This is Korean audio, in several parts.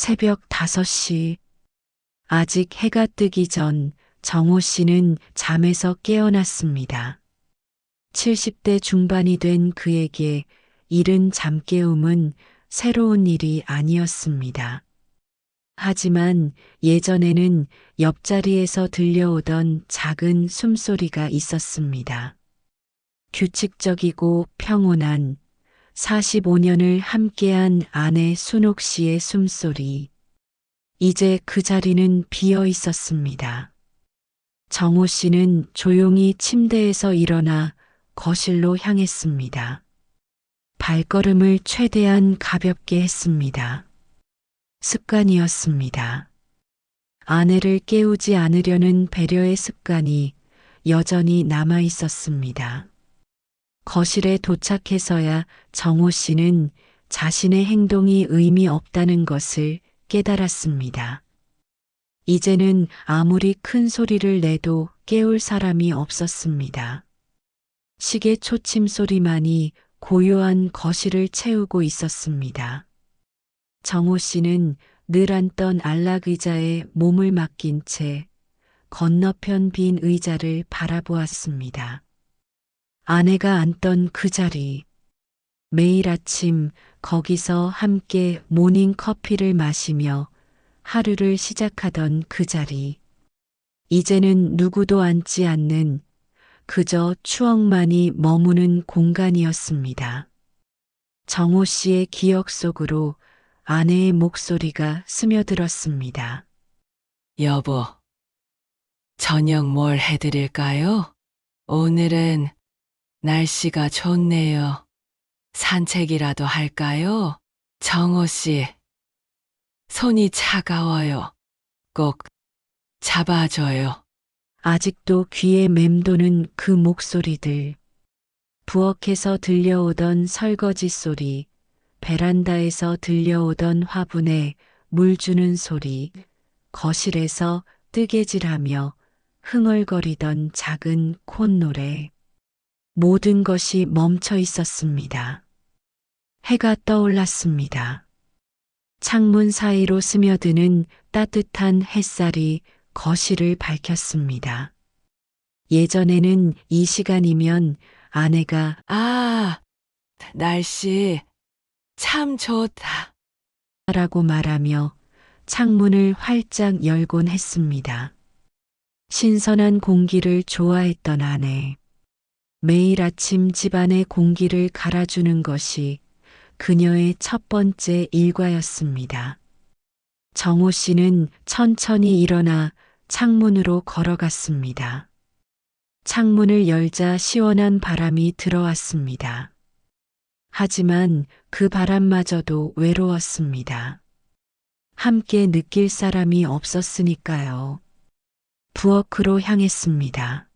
새벽 5시. 아직 해가 뜨기 전 정호 씨는 잠에서 깨어났습니다. 70대 중반이 된 그에게 이른 잠깨움은 새로운 일이 아니었습니다. 하지만 예전에는 옆자리에서 들려오던 작은 숨소리가 있었습니다. 규칙적이고 평온한 45년을 함께한 아내 순옥 씨의 숨소리. 이제 그 자리는 비어 있었습니다. 정호 씨는 조용히 침대에서 일어나 거실로 향했습니다. 발걸음을 최대한 가볍게 했습니다. 습관이었습니다. 아내를 깨우지 않으려는 배려의 습관이 여전히 남아 있었습니다. 거실에 도착해서야 정호 씨는 자신의 행동이 의미 없다는 것을 깨달았습니다. 이제는 아무리 큰 소리를 내도 깨울 사람이 없었습니다. 시계 초침 소리만이 고요한 거실을 채우고 있었습니다. 정호 씨는 늘 앉던 안락 의자에 몸을 맡긴 채 건너편 빈 의자를 바라보았습니다. 아내가 앉던 그 자리. 매일 아침 거기서 함께 모닝 커피를 마시며 하루를 시작하던 그 자리. 이제는 누구도 앉지 않는 그저 추억만이 머무는 공간이었습니다. 정호 씨의 기억 속으로 아내의 목소리가 스며들었습니다. 여보, 저녁 뭘 해드릴까요? 오늘은 날씨가 좋네요. 산책이라도 할까요? 정호 씨, 손이 차가워요. 꼭 잡아줘요. 아직도 귀에 맴도는 그 목소리들. 부엌에서 들려오던 설거지 소리, 베란다에서 들려오던 화분에 물 주는 소리, 거실에서 뜨개질하며 흥얼거리던 작은 콧노래. 모든 것이 멈춰 있었습니다. 해가 떠올랐습니다. 창문 사이로 스며드는 따뜻한 햇살이 거실을 밝혔습니다. 예전에는 이 시간이면 아내가 아, 날씨 참 좋다. 라고 말하며 창문을 활짝 열곤 했습니다. 신선한 공기를 좋아했던 아내. 매일 아침 집안의 공기를 갈아주는 것이 그녀의 첫 번째 일과였습니다. 정호 씨는 천천히 일어나 창문으로 걸어갔습니다. 창문을 열자 시원한 바람이 들어왔습니다. 하지만 그 바람마저도 외로웠습니다. 함께 느낄 사람이 없었으니까요. 부엌으로 향했습니다.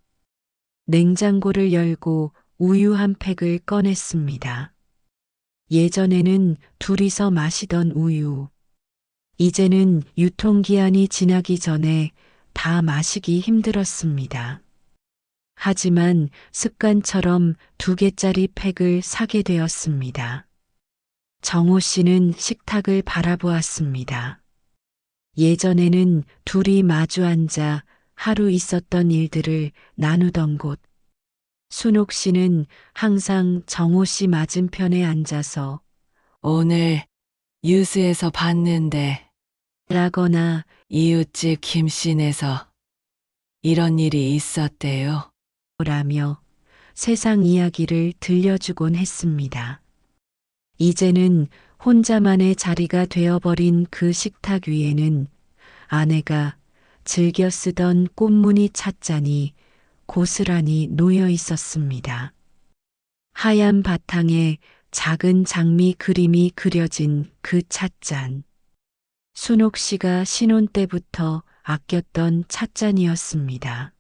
냉장고를 열고 우유 한 팩을 꺼냈습니다. 예전에는 둘이서 마시던 우유. 이제는 유통기한이 지나기 전에 다 마시기 힘들었습니다. 하지만 습관처럼 두 개짜리 팩을 사게 되었습니다. 정호 씨는 식탁을 바라보았습니다. 예전에는 둘이 마주 앉아 하루 있었던 일들을 나누던 곳. 순옥 씨는 항상 정호 씨 맞은편에 앉아서 오늘 뉴스에서 봤는데 라거나 이웃집 김씨네서 이런 일이 있었대요. 라며 세상 이야기를 들려주곤 했습니다. 이제는 혼자만의 자리가 되어버린 그 식탁 위에는 아내가 즐겨 쓰던 꽃무늬 찻잔이 고스란히 놓여 있었습니다. 하얀 바탕에 작은 장미 그림이 그려진 그 찻잔. 순옥 씨가 신혼 때부터 아꼈던 찻잔이었습니다.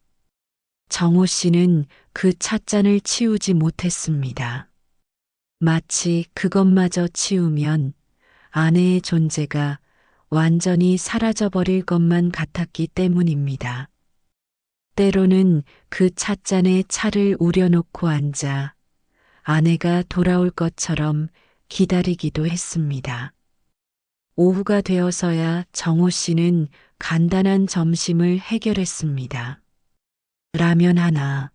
정호 씨는 그 찻잔을 치우지 못했습니다. 마치 그것마저 치우면 아내의 존재가 완전히 사라져버릴 것만 같았기 때문입니다. 때로는 그 찻잔에 차를 우려놓고 앉아 아내가 돌아올 것처럼 기다리기도 했습니다. 오후가 되어서야 정호 씨는 간단한 점심을 해결했습니다. 라면 하나.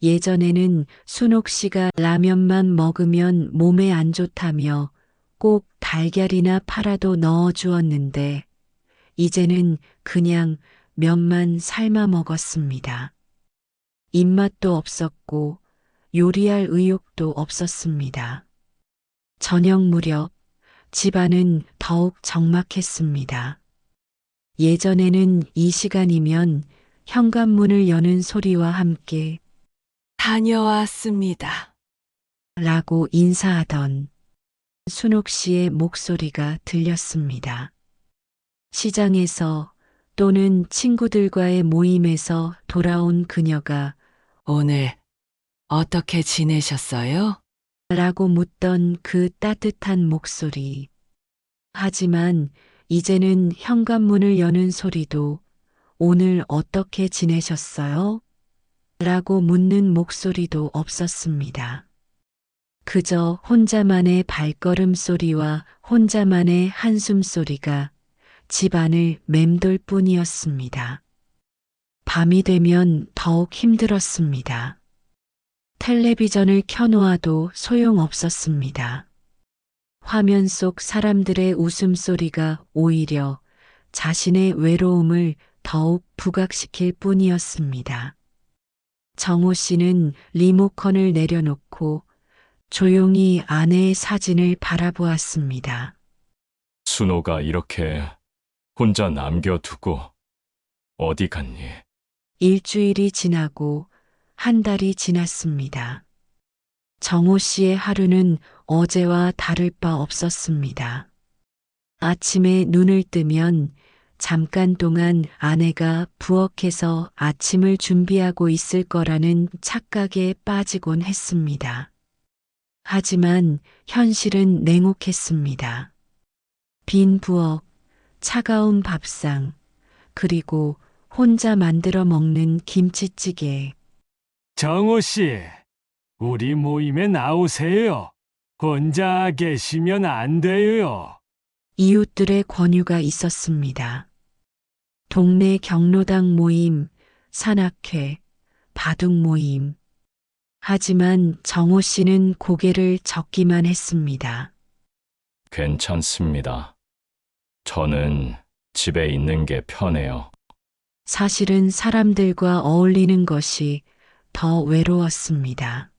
예전에는 순옥 씨가 라면만 먹으면 몸에 안 좋다며 꼭 달걀이나 파라도 넣어 주었는데, 이제는 그냥 면만 삶아 먹었습니다. 입맛도 없었고, 요리할 의욕도 없었습니다. 저녁 무렵, 집안은 더욱 적막했습니다. 예전에는 이 시간이면 현관문을 여는 소리와 함께 다녀왔습니다. 라고 인사하던 순옥 씨의 목소리가 들렸습니다. 시장에서 또는 친구들과의 모임에서 돌아온 그녀가 오늘 어떻게 지내셨어요? 라고 묻던 그 따뜻한 목소리. 하지만 이제는 현관문을 여는 소리도 오늘 어떻게 지내셨어요? 라고 묻는 목소리도 없었습니다. 그저 혼자만의 발걸음 소리와 혼자만의 한숨 소리가 집안을 맴돌 뿐이었습니다. 밤이 되면 더욱 힘들었습니다. 텔레비전을 켜놓아도 소용없었습니다. 화면 속 사람들의 웃음소리가 오히려 자신의 외로움을 더욱 부각시킬 뿐이었습니다. 정호 씨는 리모컨을 내려놓고 조용히 아내의 사진을 바라보았습니다. 순호가 이렇게 혼자 남겨두고 어디 갔니? 일주일이 지나고 한 달이 지났습니다. 정호 씨의 하루는 어제와 다를 바 없었습니다. 아침에 눈을 뜨면 잠깐 동안 아내가 부엌에서 아침을 준비하고 있을 거라는 착각에 빠지곤 했습니다. 하지만 현실은 냉혹했습니다. 빈 부엌, 차가운 밥상, 그리고 혼자 만들어 먹는 김치찌개. 정호 씨, 우리 모임에 나오세요. 혼자 계시면 안 돼요. 이웃들의 권유가 있었습니다. 동네 경로당 모임, 산악회, 바둑 모임. 하지만 정호 씨는 고개를 젓기만 했습니다. 괜찮습니다. 저는 집에 있는 게 편해요. 사실은 사람들과 어울리는 것이 더 외로웠습니다.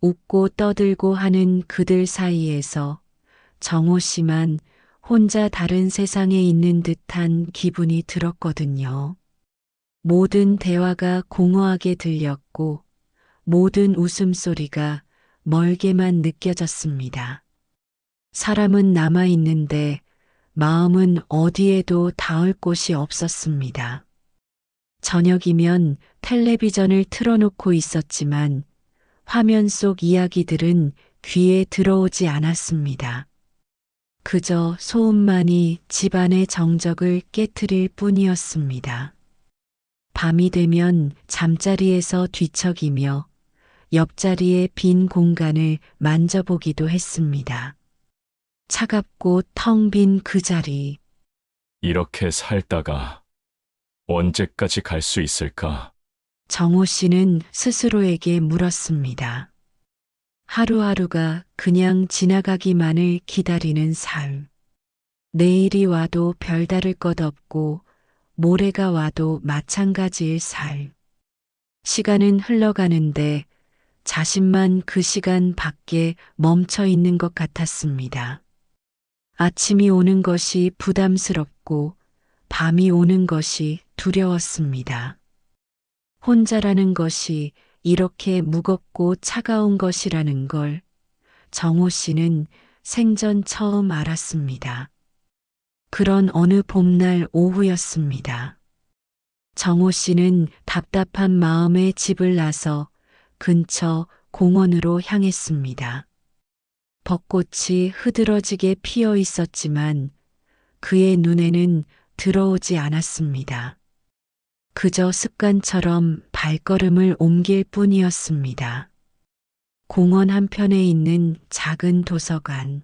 웃고 떠들고 하는 그들 사이에서 정호 씨만 혼자 다른 세상에 있는 듯한 기분이 들었거든요. 모든 대화가 공허하게 들렸고 모든 웃음소리가 멀게만 느껴졌습니다. 사람은 남아 있는데 마음은 어디에도 닿을 곳이 없었습니다. 저녁이면 텔레비전을 틀어놓고 있었지만 화면 속 이야기들은 귀에 들어오지 않았습니다. 그저 소음만이 집안의 정적을 깨뜨릴 뿐이었습니다. 밤이 되면 잠자리에서 뒤척이며 옆자리의 빈 공간을 만져보기도 했습니다. 차갑고 텅 빈 그 자리. 이렇게 살다가 언제까지 갈 수 있을까? 정호 씨는 스스로에게 물었습니다. 하루하루가 그냥 지나가기만을 기다리는 삶. 내일이 와도 별다를 것 없고 모레가 와도 마찬가지일 삶. 시간은 흘러가는데 자신만 그 시간 밖에 멈춰 있는 것 같았습니다. 아침이 오는 것이 부담스럽고 밤이 오는 것이 두려웠습니다. 혼자라는 것이 이렇게 무겁고 차가운 것이라는 걸 정호 씨는 생전 처음 알았습니다. 그런 어느 봄날 오후였습니다. 정호 씨는 답답한 마음에 집을 나서 근처 공원으로 향했습니다. 벚꽃이 흐드러지게 피어 있었지만 그의 눈에는 들어오지 않았습니다. 그저 습관처럼 발걸음을 옮길 뿐이었습니다. 공원 한편에 있는 작은 도서관.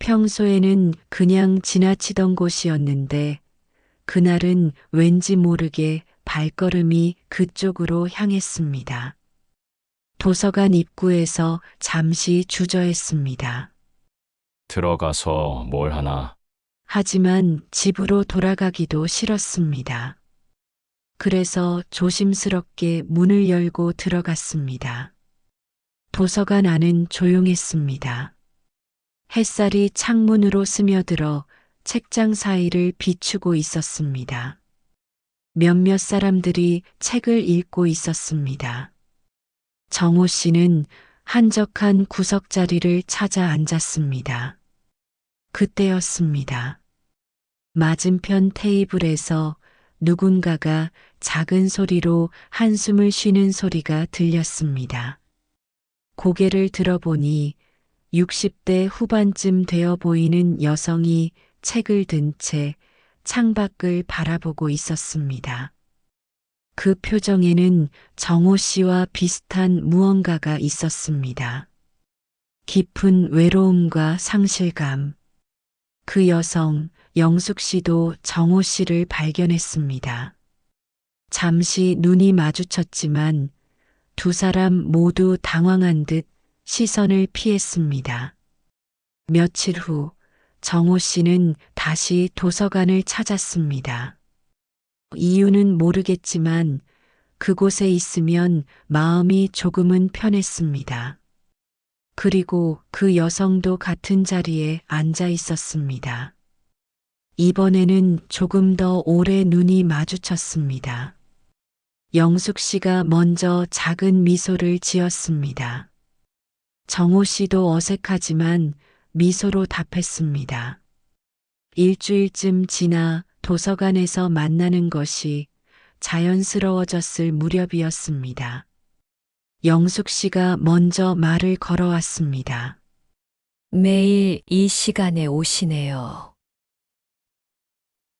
평소에는 그냥 지나치던 곳이었는데 그날은 왠지 모르게 발걸음이 그쪽으로 향했습니다. 도서관 입구에서 잠시 주저했습니다. 들어가서 뭘 하나? 하지만 집으로 돌아가기도 싫었습니다. 그래서 조심스럽게 문을 열고 들어갔습니다. 도서관 안은 조용했습니다. 햇살이 창문으로 스며들어 책장 사이를 비추고 있었습니다. 몇몇 사람들이 책을 읽고 있었습니다. 정호 씨는 한적한 구석 자리를 찾아 앉았습니다. 그때였습니다. 맞은편 테이블에서 누군가가 작은 소리로 한숨을 쉬는 소리가 들렸습니다. 고개를 들어보니 60대 후반쯤 되어 보이는 여성이 책을 든 채 창밖을 바라보고 있었습니다. 그 표정에는 정호 씨와 비슷한 무언가가 있었습니다. 깊은 외로움과 상실감. 그 여성, 영숙 씨도 정호 씨를 발견했습니다. 잠시 눈이 마주쳤지만 두 사람 모두 당황한 듯 시선을 피했습니다. 며칠 후 정호 씨는 다시 도서관을 찾았습니다. 이유는 모르겠지만 그곳에 있으면 마음이 조금은 편했습니다. 그리고 그 여성도 같은 자리에 앉아 있었습니다. 이번에는 조금 더 오래 눈이 마주쳤습니다. 영숙 씨가 먼저 작은 미소를 지었습니다. 정호 씨도 어색하지만 미소로 답했습니다. 일주일쯤 지나 도서관에서 만나는 것이 자연스러워졌을 무렵이었습니다. 영숙 씨가 먼저 말을 걸어왔습니다. 매일 이 시간에 오시네요.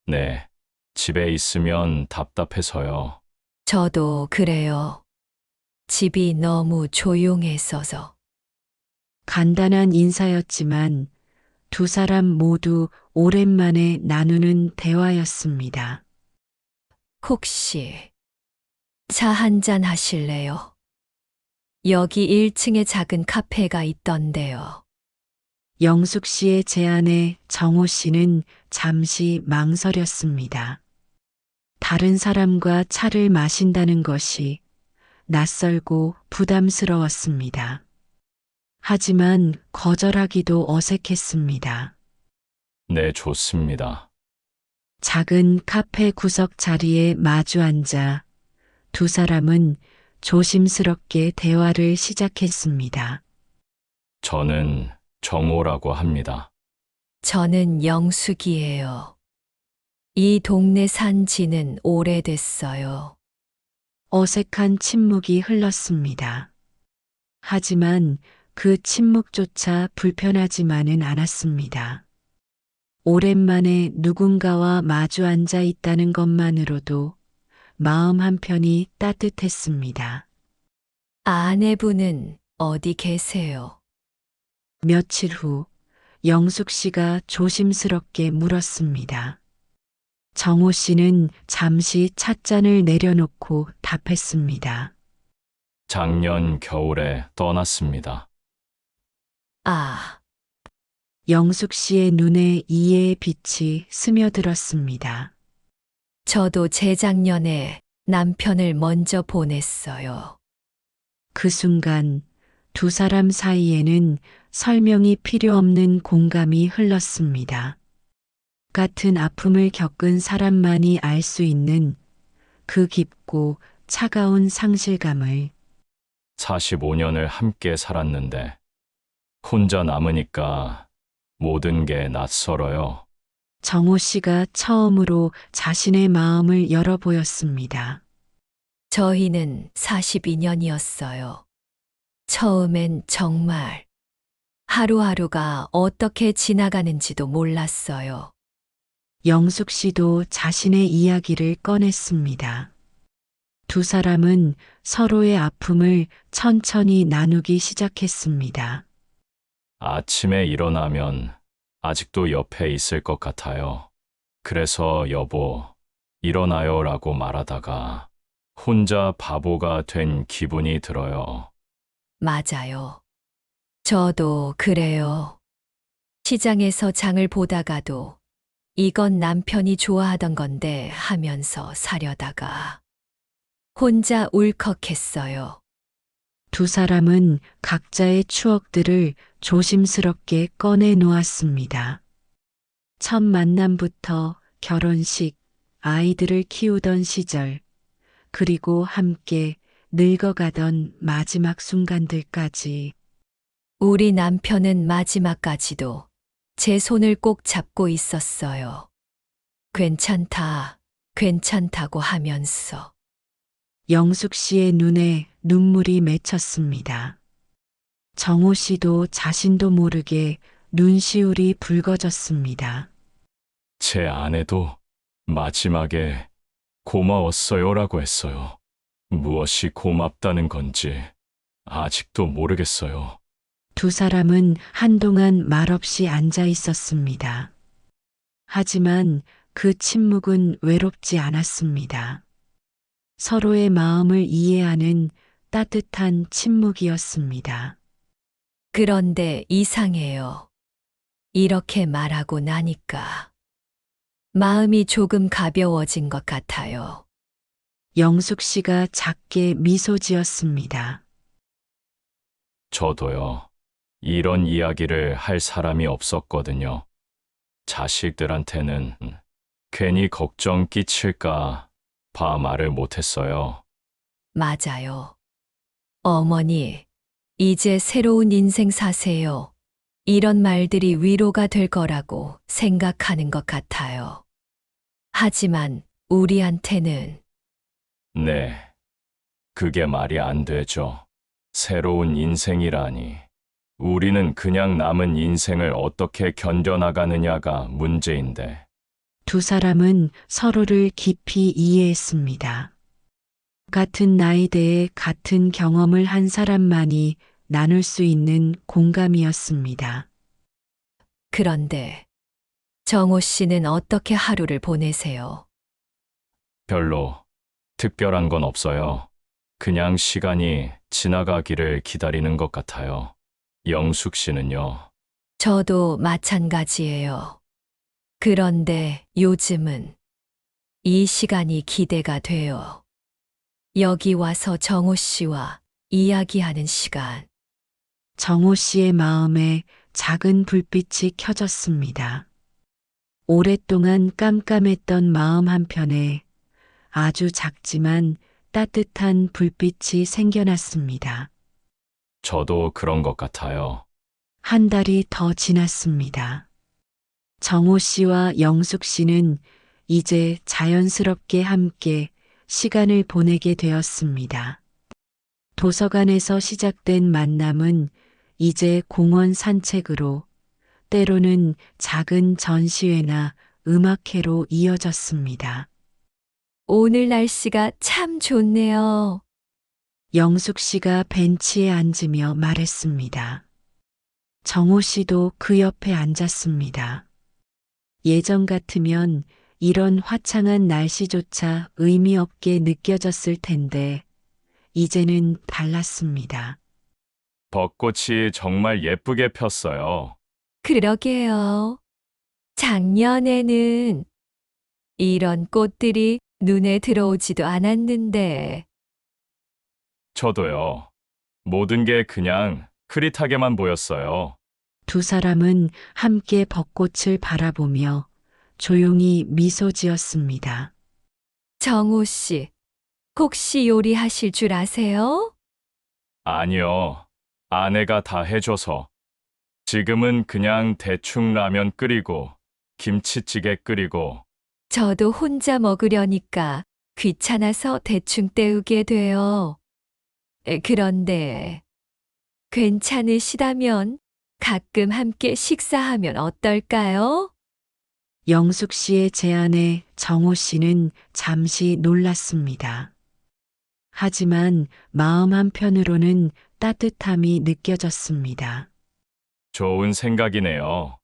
네. 집에 있으면 답답해서요. 저도 그래요. 집이 너무 조용했어서. 간단한 인사였지만 두 사람 모두 오랜만에 나누는 대화였습니다. 혹시 차 한 잔 하실래요? 여기 1층에 작은 카페가 있던데요. 영숙 씨의 제안에 정호 씨는 잠시 망설였습니다. 다른 사람과 차를 마신다는 것이 낯설고 부담스러웠습니다. 하지만 거절하기도 어색했습니다. 네, 좋습니다. 작은 카페 구석 자리에 마주 앉아 두 사람은 조심스럽게 대화를 시작했습니다. 저는 정호라고 합니다. 저는 영숙이에요. 이 동네 산 지는 오래됐어요. 어색한 침묵이 흘렀습니다. 하지만 그 침묵조차 불편하지만은 않았습니다. 오랜만에 누군가와 마주 앉아 있다는 것만으로도 마음 한편이 따뜻했습니다. 아내분은 어디 계세요? 며칠 후 영숙 씨가 조심스럽게 물었습니다. 정호 씨는 잠시 찻잔을 내려놓고 답했습니다. 작년 겨울에 떠났습니다. 아, 영숙 씨의 눈에 이해의 빛이 스며들었습니다. 저도 재작년에 남편을 먼저 보냈어요. 그 순간 두 사람 사이에는 설명이 필요 없는 공감이 흘렀습니다. 같은 아픔을 겪은 사람만이 알 수 있는 그 깊고 차가운 상실감을 45년을 함께 살았는데 혼자 남으니까 모든 게 낯설어요. 정호 씨가 처음으로 자신의 마음을 열어 보였습니다. 저희는 42년이었어요. 처음엔 정말 하루하루가 어떻게 지나가는지도 몰랐어요. 영숙 씨도 자신의 이야기를 꺼냈습니다. 두 사람은 서로의 아픔을 천천히 나누기 시작했습니다. 아침에 일어나면 아직도 옆에 있을 것 같아요. 그래서 여보, 일어나요 라고 말하다가 혼자 바보가 된 기분이 들어요. 맞아요. 저도 그래요. 시장에서 장을 보다가도 이건 남편이 좋아하던 건데 하면서 사려다가 혼자 울컥했어요. 두 사람은 각자의 추억들을 조심스럽게 꺼내 놓았습니다. 첫 만남부터 결혼식, 아이들을 키우던 시절, 그리고 함께 늙어가던 마지막 순간들까지 우리 남편은 마지막까지도 제 손을 꼭 잡고 있었어요. 괜찮다, 괜찮다고 하면서. 영숙 씨의 눈에 눈물이 맺혔습니다. 정호 씨도 자신도 모르게 눈시울이 붉어졌습니다. 제 아내도 마지막에 고마웠어요라고 했어요. 무엇이 고맙다는 건지 아직도 모르겠어요. 두 사람은 한동안 말없이 앉아 있었습니다. 하지만 그 침묵은 외롭지 않았습니다. 서로의 마음을 이해하는 따뜻한 침묵이었습니다. 그런데 이상해요. 이렇게 말하고 나니까 마음이 조금 가벼워진 것 같아요. 영숙 씨가 작게 미소 지었습니다. 저도요. 이런 이야기를 할 사람이 없었거든요. 자식들한테는 괜히 걱정 끼칠까 봐 말을 못했어요. 맞아요. 어머니, 이제 새로운 인생 사세요. 이런 말들이 위로가 될 거라고 생각하는 것 같아요. 하지만 우리한테는 네. 그게 말이 안 되죠. 새로운 인생이라니. 우리는 그냥 남은 인생을 어떻게 견뎌나가느냐가 문제인데. 두 사람은 서로를 깊이 이해했습니다. 같은 나이대에 같은 경험을 한 사람만이 나눌 수 있는 공감이었습니다. 그런데 정호 씨는 어떻게 하루를 보내세요? 별로 특별한 건 없어요. 그냥 시간이 지나가기를 기다리는 것 같아요. 영숙 씨는요. 저도 마찬가지예요. 그런데 요즘은 이 시간이 기대가 돼요. 여기 와서 정호 씨와 이야기하는 시간. 정호 씨의 마음에 작은 불빛이 켜졌습니다. 오랫동안 깜깜했던 마음 한편에 아주 작지만 따뜻한 불빛이 생겨났습니다. 저도 그런 것 같아요. 한 달이 더 지났습니다. 정호 씨와 영숙 씨는 이제 자연스럽게 함께 시간을 보내게 되었습니다. 도서관에서 시작된 만남은 이제 공원 산책으로 때로는 작은 전시회나 음악회로 이어졌습니다. 오늘 날씨가 참 좋네요. 영숙 씨가 벤치에 앉으며 말했습니다. 정호 씨도 그 옆에 앉았습니다. 예전 같으면 이런 화창한 날씨조차 의미 없게 느껴졌을 텐데, 이제는 달랐습니다. 벚꽃이 정말 예쁘게 폈어요. 그러게요. 작년에는 이런 꽃들이 눈에 들어오지도 않았는데, 저도요. 모든 게 그냥 흐릿하게만 보였어요. 두 사람은 함께 벚꽃을 바라보며 조용히 미소 지었습니다. 정호 씨, 혹시 요리하실 줄 아세요? 아니요. 아내가 다 해줘서. 지금은 그냥 대충 라면 끓이고, 김치찌개 끓이고, 저도 혼자 먹으려니까 귀찮아서 대충 때우게 돼요. 에, 그런데 괜찮으시다면 가끔 함께 식사하면 어떨까요? 영숙 씨의 제안에 정호 씨는 잠시 놀랐습니다. 하지만 마음 한편으로는 따뜻함이 느껴졌습니다. 좋은 생각이네요.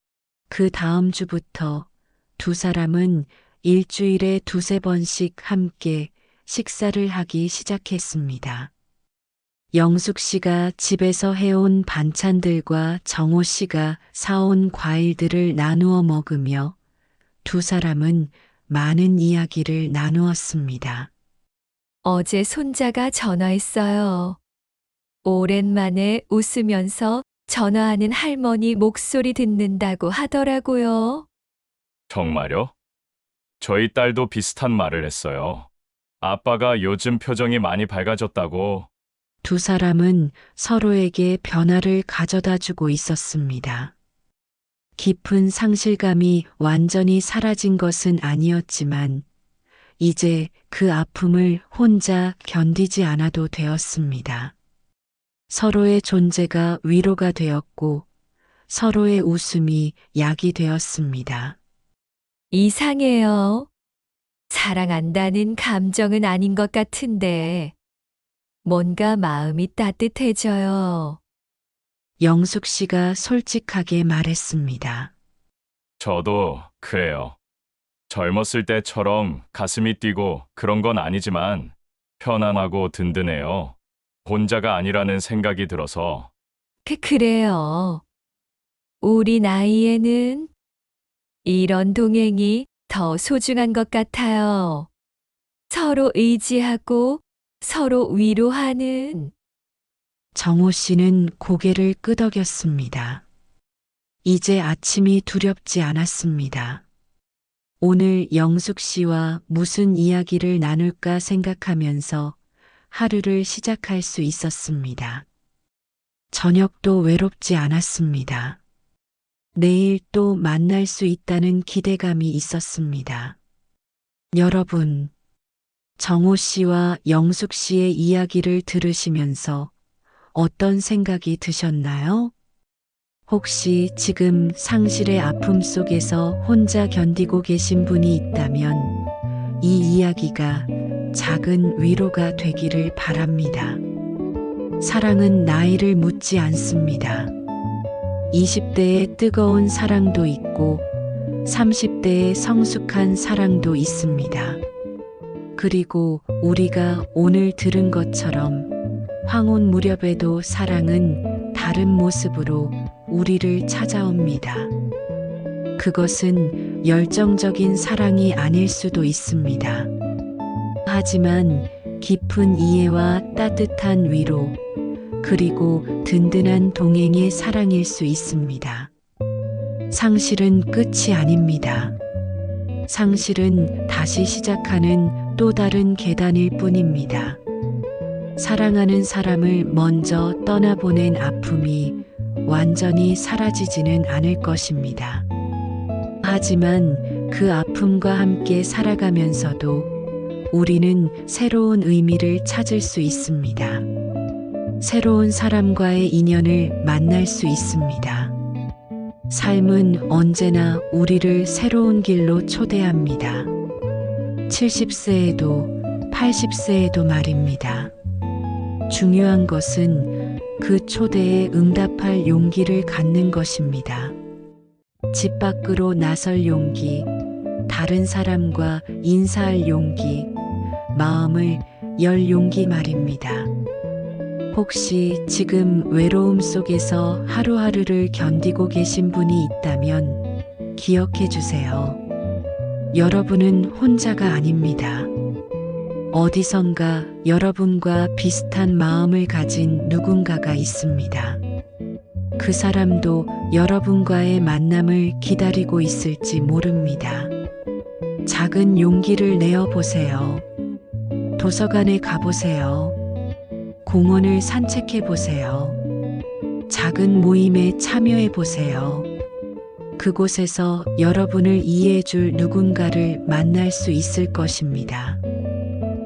그 다음 주부터 두 사람은 일주일에 두세 번씩 함께 식사를 하기 시작했습니다. 영숙 씨가 집에서 해온 반찬들과 정호 씨가 사온 과일들을 나누어 먹으며 두 사람은 많은 이야기를 나누었습니다. 어제 손자가 전화했어요. 오랜만에 웃으면서 전화하는 할머니 목소리 듣는다고 하더라고요. 정말요? 저희 딸도 비슷한 말을 했어요. 아빠가 요즘 표정이 많이 밝아졌다고. 두 사람은 서로에게 변화를 가져다 주고 있었습니다. 깊은 상실감이 완전히 사라진 것은 아니었지만, 이제 그 아픔을 혼자 견디지 않아도 되었습니다. 서로의 존재가 위로가 되었고, 서로의 웃음이 약이 되었습니다. 이상해요. 사랑한다는 감정은 아닌 것 같은데, 뭔가 마음이 따뜻해져요. 영숙 씨가 솔직하게 말했습니다. 저도 그래요. 젊었을 때처럼 가슴이 뛰고 그런 건 아니지만 편안하고 든든해요. 혼자가 아니라는 생각이 들어서 그, 그래요. 우리 나이에는 이런 동행이 더 소중한 것 같아요. 서로 의지하고 서로 위로하는 정호 씨는 고개를 끄덕였습니다. 이제 아침이 두렵지 않았습니다. 오늘 영숙 씨와 무슨 이야기를 나눌까 생각하면서 하루를 시작할 수 있었습니다. 저녁도 외롭지 않았습니다. 내일 또 만날 수 있다는 기대감이 있었습니다. 여러분, 정호 씨와 영숙 씨의 이야기를 들으시면서 어떤 생각이 드셨나요? 혹시 지금 상실의 아픔 속에서 혼자 견디고 계신 분이 있다면 이 이야기가 작은 위로가 되기를 바랍니다. 사랑은 나이를 묻지 않습니다. 20대의 뜨거운 사랑도 있고 30대의 성숙한 사랑도 있습니다. 그리고 우리가 오늘 들은 것처럼 황혼 무렵에도 사랑은 다른 모습으로 우리를 찾아옵니다. 그것은 열정적인 사랑이 아닐 수도 있습니다. 하지만 깊은 이해와 따뜻한 위로, 그리고 든든한 동행의 사랑일 수 있습니다. 상실은 끝이 아닙니다. 상실은 다시 시작하는 또 다른 계단일 뿐입니다. 사랑하는 사람을 먼저 떠나보낸 아픔이 완전히 사라지지는 않을 것입니다. 하지만 그 아픔과 함께 살아가면서도 우리는 새로운 의미를 찾을 수 있습니다. 새로운 사람과의 인연을 만날 수 있습니다. 삶은 언제나 우리를 새로운 길로 초대합니다. 70세에도 80세에도 말입니다. 중요한 것은 그 초대에 응답할 용기를 갖는 것입니다. 집 밖으로 나설 용기, 다른 사람과 인사할 용기, 마음을 열 용기 말입니다. 혹시 지금 외로움 속에서 하루하루를 견디고 계신 분이 있다면 기억해 주세요. 여러분은 혼자가 아닙니다. 어디선가 여러분과 비슷한 마음을 가진 누군가가 있습니다. 그 사람도 여러분과의 만남을 기다리고 있을지 모릅니다. 작은 용기를 내어 보세요. 도서관에 가보세요. 공원을 산책해 보세요. 작은 모임에 참여해 보세요. 그곳에서 여러분을 이해해 줄 누군가를 만날 수 있을 것입니다.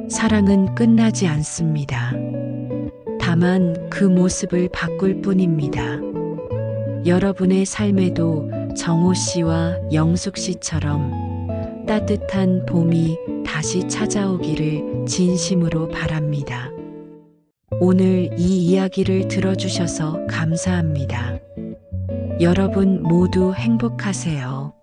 사랑은 끝나지 않습니다. 다만 그 모습을 바꿀 뿐입니다. 여러분의 삶에도 정호 씨와 영숙 씨처럼 따뜻한 봄이 다시 찾아오기를 진심으로 바랍니다. 오늘 이 이야기를 들어주셔서 감사합니다. 여러분 모두 행복하세요.